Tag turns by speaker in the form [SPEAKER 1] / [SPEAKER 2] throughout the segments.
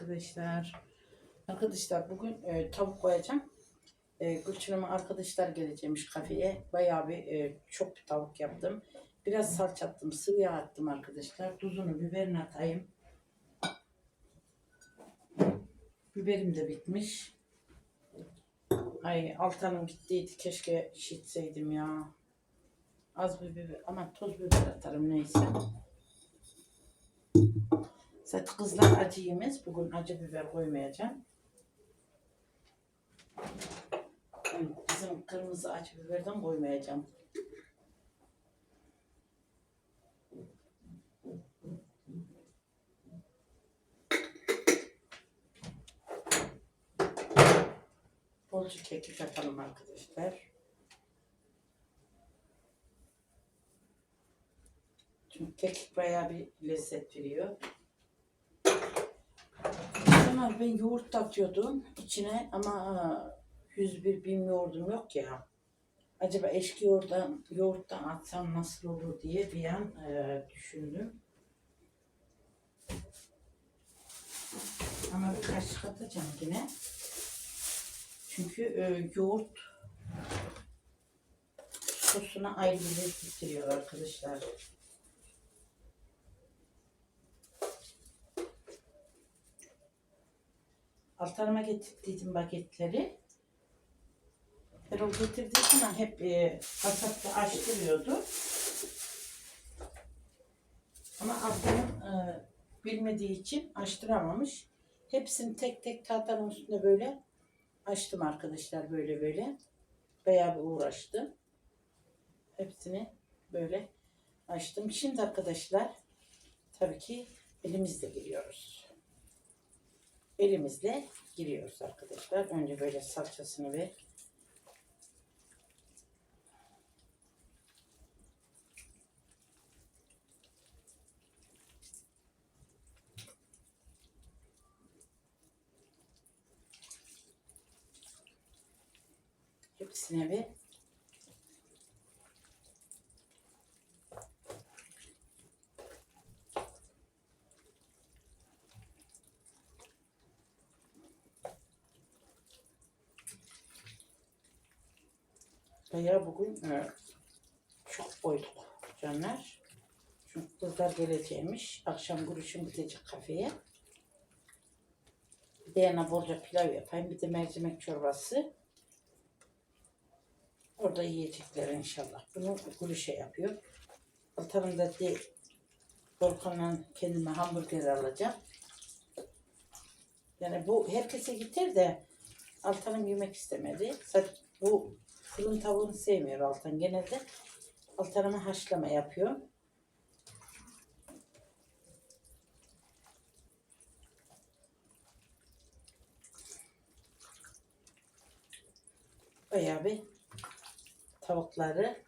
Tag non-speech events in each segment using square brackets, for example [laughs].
[SPEAKER 1] arkadaşlar. Arkadaşlar bugün e, tavuk koyacağım. E, Gülçin'ime arkadaşlar geleceğimiş kafeye. Bayağı bir e, çok bir tavuk yaptım. Biraz salça attım, sıvı yağ attım arkadaşlar. Tuzunu, biberini atayım. Biberim de bitmiş. Ay Altan'ım gittiydi. Keşke şitseydim ya. Az bir biber ama toz biber atarım neyse. Zaten kızlar acı yemez. Bugün acı biber koymayacağım. Bizim kırmızı acı biberden koymayacağım. Bolcu kekik atalım arkadaşlar. Çünkü kekik bayağı bir lezzet veriyor. Zaman ben yoğurt da atıyordum içine ama 101 bin yoğurdum yok ya. Acaba eşki yoğurttan, yoğurttan atsam nasıl olur diye bir an e, düşündüm. Ama bir kaşık atacağım yine. Çünkü e, yoğurt sosuna ayrı bir veriyor arkadaşlar. Altarıma getirdiydim bagetleri. Erol getirdiği zaman hep e, kasapta açtırıyordu. Ama Altarım e, bilmediği için açtıramamış. Hepsini tek tek tahtanın üstünde böyle açtım arkadaşlar böyle böyle. Bayağı bir uğraştım. Hepsini böyle açtım. Şimdi arkadaşlar tabii ki elimizle giriyoruz. Elimizle giriyoruz arkadaşlar. Önce böyle salçasını ve hepsine bir Bayağı bugün e, çok koyduk canlar. Çünkü kızlar geleceğimiş. Akşam görüşüm gidecek kafeye. Bir de yana bolca pilav yapayım. Bir de mercimek çorbası. Orada yiyecekler inşallah. Bunu gülüşe yapıyor. Altarında de Volkan'la kendime hamburger alacağım. Yani bu herkese gider de Altan'ım yemek istemedi. Zaten bu fırın tavuğunu sevmiyor Altan genelde. Altan'ıma haşlama yapıyor. Bayağı bir tavukları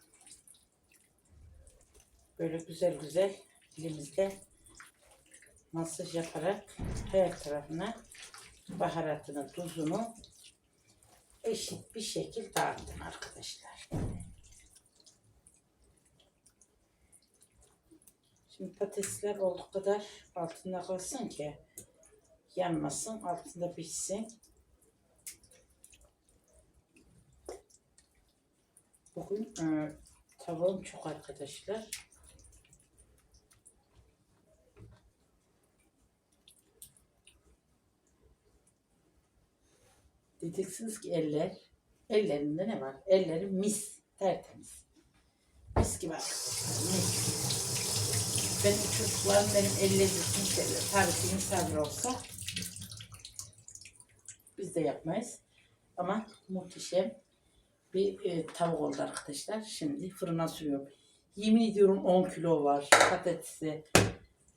[SPEAKER 1] böyle güzel güzel elimizde masaj yaparak her tarafına baharatını, tuzunu eşit bir şekil dağıttım arkadaşlar. Şimdi patatesler olduğu kadar altında kalsın ki yanmasın, altında pişsin. Bugün e, tavuğum çok arkadaşlar. Diyeceksiniz ki eller. Ellerinde ne var? Elleri mis. Tertemiz. Mis gibi. Mis. Benim çocuklarım benim ellerini seviyor. Tabii ki misafir olsa biz de yapmayız. Ama muhteşem bir e, tavuk oldu arkadaşlar. Şimdi fırına sürüyorum. Yemin ediyorum 10 kilo var. Patatesi,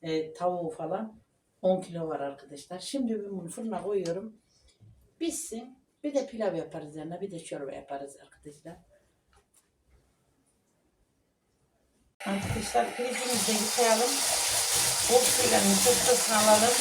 [SPEAKER 1] e, tavuğu falan 10 kilo var arkadaşlar. Şimdi ben bunu fırına koyuyorum. Bitsin. Bir de pilav yaparız yanına. Bir de çorba yaparız arkadaşlar. Arkadaşlar pirincimizi de yıkayalım. Bol suyla nişastasını alalım.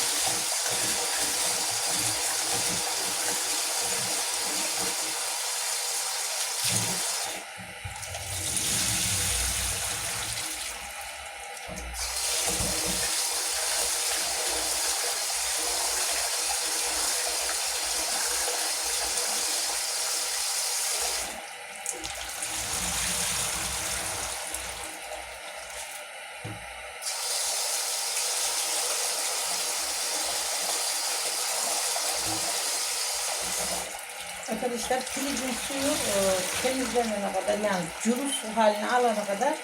[SPEAKER 1] Arkadaşlar pirincin suyu e, temizlenene kadar yani curu su haline alana kadar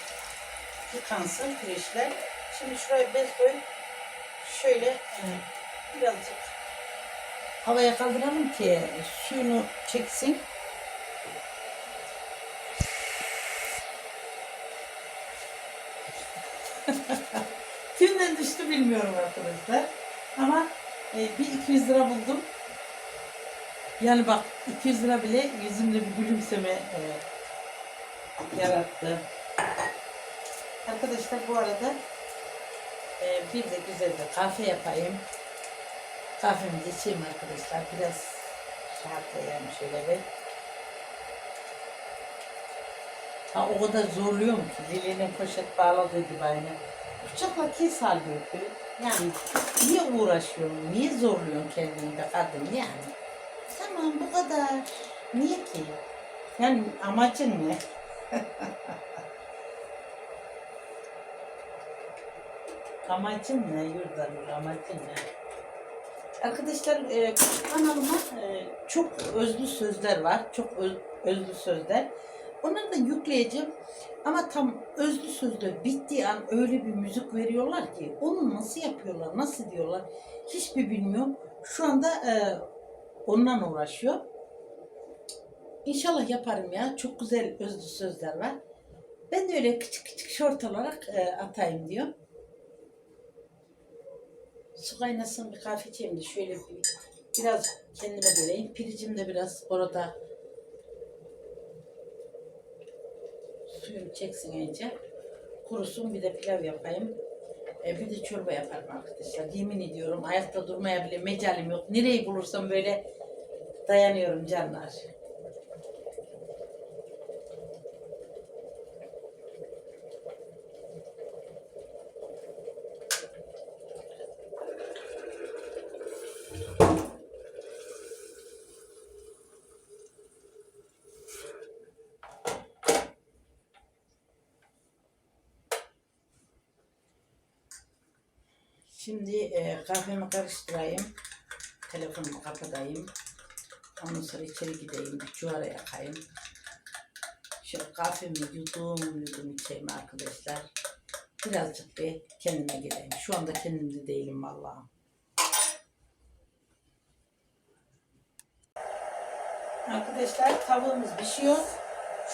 [SPEAKER 1] yıkansın pirinçler. Şimdi şuraya bez koyup şöyle e, birazcık havaya kaldıralım ki suyunu çeksin. [laughs] Kimden düştü bilmiyorum arkadaşlar. Ama e, bir 200 lira buldum. Yani bak 200 lira bile yüzümde bir gülümseme e, yarattı. Arkadaşlar bu arada e, bir de güzel bir kahve yapayım. Kahvemizi içeyim arkadaşlar. Biraz rahatlayayım şöyle bir. Ha, o kadar zorluyorum ki. Lili'nin poşet bağladığı gibi aynı. Bıçakla kes halbuki. Yani niye uğraşıyorsun? Niye zorluyorsun kendini be kadın yani? Tamam bu kadar. Niye ki? Yani amacın ne? [laughs] amacın ne Yurdanur? Amacın ne? Arkadaşlar e, kanalıma e, çok özlü sözler var. Çok öz- özlü sözler. Onları da yükleyeceğim. Ama tam özlü sözler bittiği an öyle bir müzik veriyorlar ki onu nasıl yapıyorlar, nasıl diyorlar hiçbir bilmiyorum. Şu anda e, ondan uğraşıyor. İnşallah yaparım ya. Çok güzel özlü sözler var. Ben de öyle küçük küçük şort olarak e, atayım diyor. Su kaynasın bir kahve içeyim de şöyle bir, biraz kendime geleyim. Pirincim de biraz orada suyunu çeksin iyice. Kurusun bir de pilav yapayım. E, bir de çorba yaparım arkadaşlar. Yemin ediyorum ayakta durmaya bile mecalim yok. Nereyi bulursam böyle dayanıyorum canlar. Şimdi e, kahvemi karıştırayım. Telefonumu kapatayım. Ondan sonra içeri gideyim. Bir çuvara yakayım. Şöyle kahvemi yudum yudum içeyim arkadaşlar. Birazcık bir kendime geleyim. Şu anda kendimde değilim vallahi. Arkadaşlar tavuğumuz pişiyor.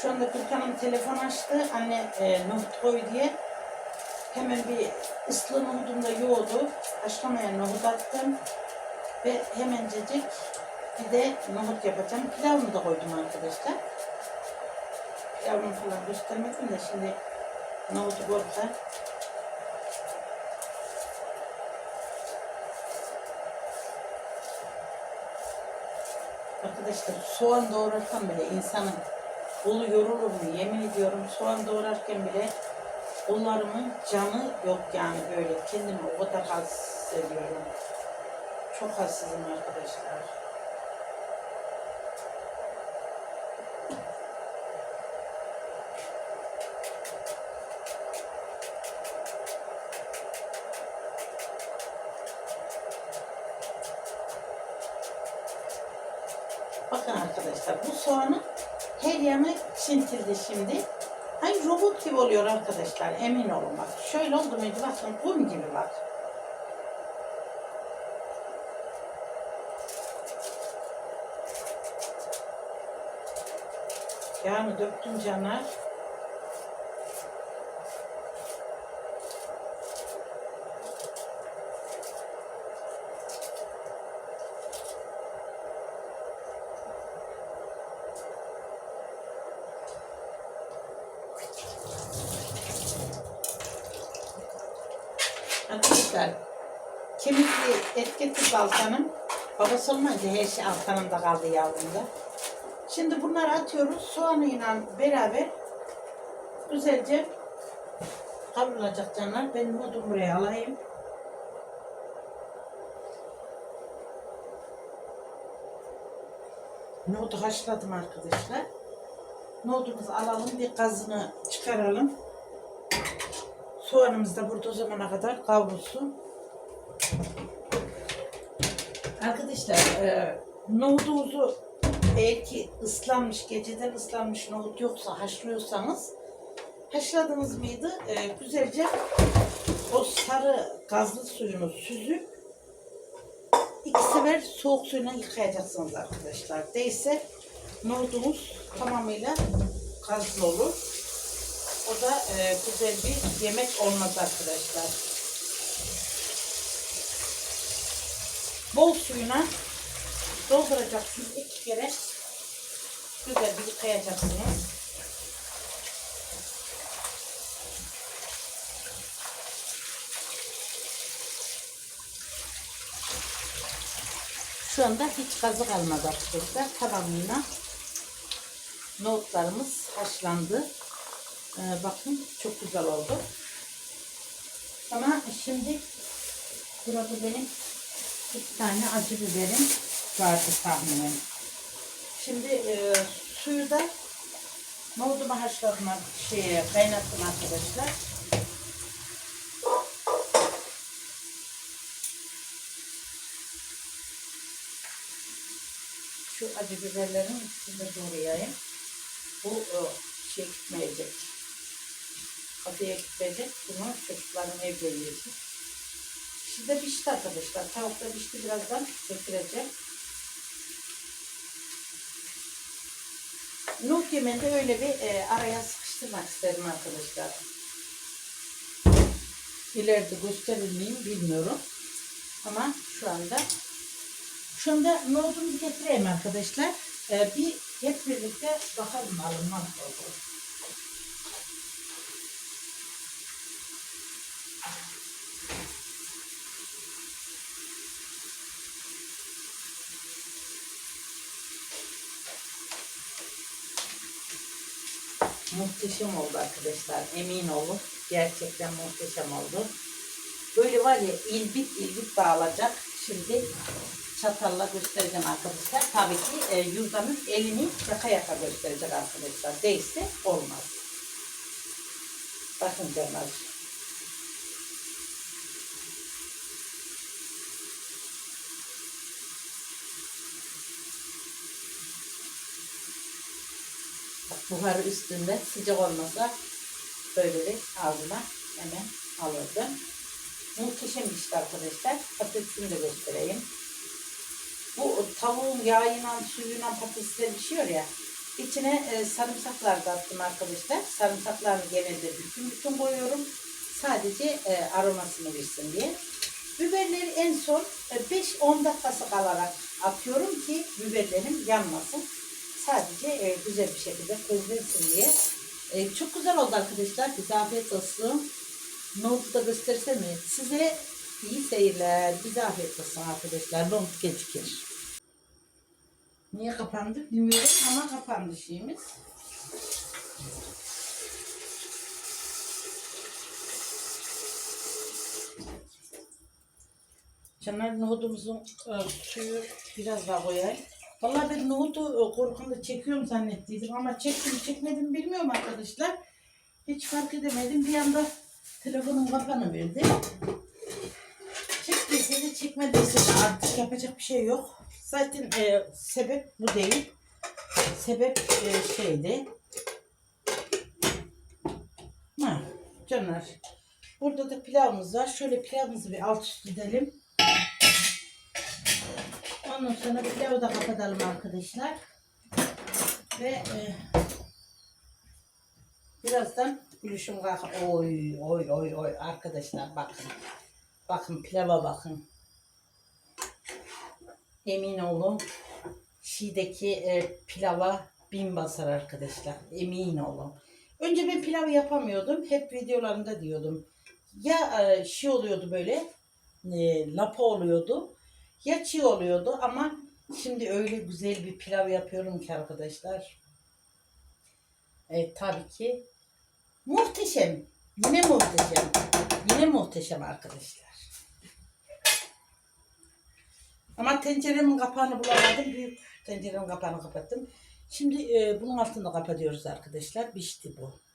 [SPEAKER 1] Şu anda Gülkan'ım telefon açtı. Anne e, nohut koy diye. Hemen bir ıslı nohudumda yoğurdu. Haşlamayan nohut attım. Ve hemencecik bir de nohut yapacağım. Pilavımı da koydum arkadaşlar. Pilavımı falan göstermedim de şimdi nohutu koyacağım. Arkadaşlar soğan doğrarken bile insanın kolu yorulur mu? Yemin ediyorum soğan doğrarken bile kollarımın canı yok yani böyle. Kendimi o kadar halsiz hissediyorum. Çok halsizim arkadaşlar. Bakın arkadaşlar bu soğanın her yanı çintildi şimdi. Ay robot gibi oluyor arkadaşlar emin olun bak. Şöyle oldu muydu bakın kum gibi bak. Yağını döktüm canlar. Arkadaşlar kemikli et getirdi Altan'ım. Babası olmayınca her şey Altan'ımda kaldı yavrumda. Şimdi bunları atıyoruz. Soğanıyla beraber güzelce kavrulacak canlar. Ben nohutumu buraya alayım. Nohutu haşladım arkadaşlar. Nohutumuzu alalım. Bir gazını çıkaralım. Soğanımız da burada o zamana kadar kavrulsun. Arkadaşlar e, nohutumuzu eğer ıslanmış, geceden ıslanmış nohut yoksa haşlıyorsanız haşladınız mıydı? Ee, güzelce o sarı gazlı suyunu süzüp iki sefer soğuk suyla yıkayacaksınız arkadaşlar. Değilse nohudumuz tamamıyla gazlı olur. O da e, güzel bir yemek olmaz arkadaşlar. Bol suyuna dolduracaksınız. iki kere güzel bir yıkayacaksınız. Şu anda hiç gazı kalmadı arkadaşlar. Tamamıyla nohutlarımız haşlandı. Ee, bakın çok güzel oldu. Ama şimdi burada benim iki tane acı biberim vardı tahminen. Şimdi e, suyu da nohudumu haşladım, şeye, kaynattım arkadaşlar. Şu acı biberlerin ikisini de doğrayayım. Bu e, şey gitmeyecek. Kafeye gitmeyecek. Bunu çocukların evde yiyecek. Şimdi pişti arkadaşlar. Tavuk da pişti. Birazdan götüreceğim. Nuh yemeğinde öyle bir e, araya sıkıştırmak istedim arkadaşlar. İleride gösterir miyim bilmiyorum. Ama şu anda şu anda nohudumuzu getireyim arkadaşlar. E, bir hep birlikte bakalım alın nasıl Muhteşem oldu arkadaşlar. Emin olun. Gerçekten muhteşem oldu. Böyle var ya ilbit ilbit dağılacak. Şimdi çatalla göstereceğim arkadaşlar. Tabii ki e, yurdanın elini yaka yaka gösterecek arkadaşlar. Değilse olmaz. Bakın canlar. Buharı üstünde sıcak olmasa böyle bir ağzına hemen alırdım. Muhteşem işte arkadaşlar. Patatesini de göstereyim. Bu tavuğun yağıyla, suyuyla patatesler pişiyor ya. İçine e, sarımsaklar da attım arkadaşlar. Sarımsaklarını genelde bütün bütün koyuyorum. Sadece e, aromasını versin diye. Biberleri en son e, 5-10 dakikası kalarak atıyorum ki biberlerim yanmasın. Sadece e, güzel bir şekilde közlensin diye. E, çok güzel oldu arkadaşlar. Bize afiyet olsun. Nohutu da göstersem mi? Size iyi seyirler. Bize afiyet olsun arkadaşlar. Nohut gecikir. Niye kapandı bilmiyorum ama kapandı şeyimiz. Canlar nohudumuzun e, suyu biraz daha koyayım. Vallahi ben nohutu e, korkumda çekiyorum zannettiydim ama çektim çekmedim bilmiyorum arkadaşlar. Hiç fark edemedim. Bir anda telefonum kapanıverdi. Çektiyse de çekmediyse de artık yapacak bir şey yok. Zaten e, sebep bu değil. Sebep e, şeydi. Ha, canlar. Burada da pilavımız var. Şöyle pilavımızı bir alt üst edelim. Ondan sonra pilavı da kapatalım arkadaşlar. Ve e, birazdan gülüşüm kalk. Oy oy oy oy arkadaşlar bakın. Bakın pilava bakın. Emin olun Şi'deki e, pilava bin basar arkadaşlar. Emin olun. Önce ben pilavı yapamıyordum. Hep videolarında diyordum. Ya e, şey oluyordu böyle e, lapa oluyordu ya çiğ oluyordu ama şimdi öyle güzel bir pilav yapıyorum ki arkadaşlar. Evet tabii ki muhteşem. Yine muhteşem. Yine muhteşem arkadaşlar. Ama tenceremin kapağını bulamadım. Büyük tenceremin kapağını kapattım. Şimdi e, bunun altını kapatıyoruz arkadaşlar. Pişti bu.